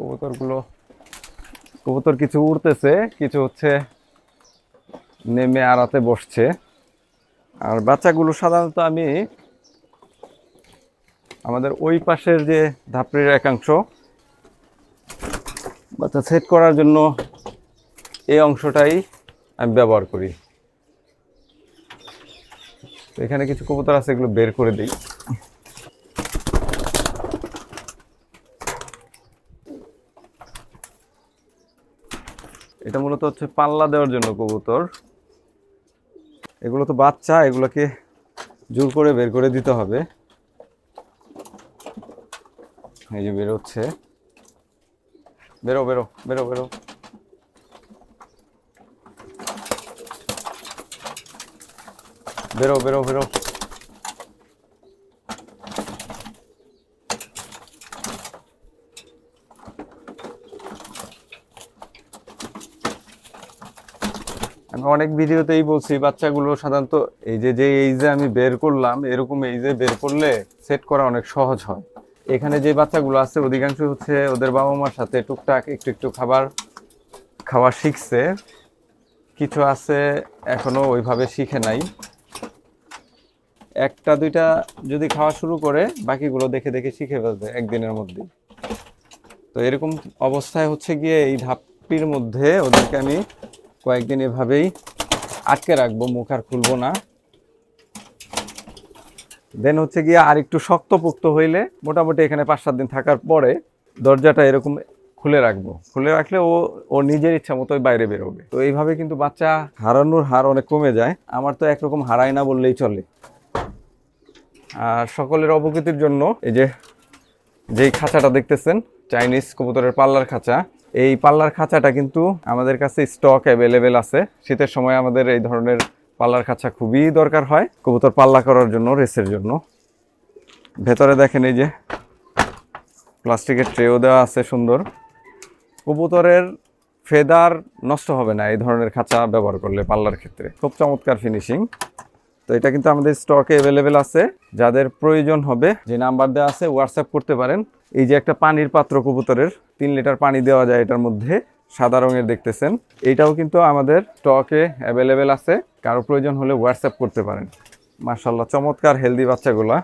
কবুতরগুলো, কবুতর কিছু উড়তেছে, কিছু হচ্ছে নেমে আড়াতে বসছে। আর বাচ্চাগুলো সাধারণত আমি আমাদের ওই পাশের যে ধাপড়ির একাংশ, বাচ্চা সেট করার জন্য এই অংশটাই আমি ব্যবহার করি। এখানে কিছু কবুতর আছে, এগুলো বের করে দিই। এটা মূলত হচ্ছে পাল্লা দেওয়ার জন্য কবুতর। এগুলো তো বাচ্চা, এগুলোকে জোর করে বের করে দিতে হবে। এই যে বেরোচ্ছে। বেরো বেরো বেরো বেরো। বেরো বেরো বেরো। আমি অনেক ভিডিওতেই বলছি, বাচ্চাগুলো সাধারণত এই যে যে এইজে আমি বের করলাম, এরকম এইজে বের করলে সেট করা অনেক সহজ হয়। এখানে যে বাচ্চাগুলো আছে অধিকাংশ হচ্ছে ওদের বাবা মার সাথে টুকটাক একটু একটু খাবার খাওয়া শিখছে। কিছু আছে এখনও ওইভাবে শিখে নাই। একটা, দুইটা যদি খাওয়া শুরু করে, বাকিগুলো দেখে দেখে শিখে ফেলবে একদিনের মধ্যে তো এরকম অবস্থায় হচ্ছে গিয়ে এই ধাপির মধ্যে ওদেরকে আমি কয়েকদিন এভাবেই আটকে রাখব, মুখ আর খুলবো না। দেন হচ্ছে গিয়ে আর একটু শক্তপোক্ত হইলে মোটামুটি এখানে পাঁচ সাত দিন থাকার পরে দরজাটা এরকম খুলে রাখব। খুলে রাখলে ও ও নিজের ইচ্ছা মতোই বাইরে বেরোবে। তো এইভাবে কিন্তু বাচ্চা হারানোর হার অনেক কমে যায়। আমার তো একরকম হারায় না বললেই চলে। আর সকলের অবগতির জন্য এই যে, যেই খাঁচাটা দেখতেছেন চাইনিজ কবুতরের পাল্লার খাঁচা এই পাল্লার খাঁচাটা কিন্তু আমাদের কাছে স্টক অ্যাভেলেবেল আছে। শীতের সময় আমাদের এই ধরনের পাল্লার খাঁচা খুবই দরকার হয়। কবুতর পাল্লা করার জন্য, রেসের জন্য। ভেতরে দেখেন এই যে প্লাস্টিকের ট্রেও দেওয়া আছে সুন্দর। কবুতরের ফেদার নষ্ট হবে না, এই ধরনের খাঁচা ব্যবহার করলে পাল্লার ক্ষেত্রে। খুব চমৎকার ফিনিশিং তো এটা কিন্তু আমাদের স্টকে অ্যাভেলেবেল আছে। যাদের প্রয়োজন হবে, যে নাম্বার দেওয়া আছে হোয়াটসঅ্যাপ করতে পারেন। এই যে একটা পানির পাত্র কবুতরের, তিন লিটার পানি দেওয়া যায় এটার মধ্যে, সাদা রঙের দেখতেছেন। এইটাও কিন্তু আমাদের স্টকে অ্যাভেলেবেল আছে। কারও প্রয়োজন হলে হোয়াটসঅ্যাপ করতে পারেন। মার্শাল্লাহ চমৎকার হেলদি বাচ্চাগুলা।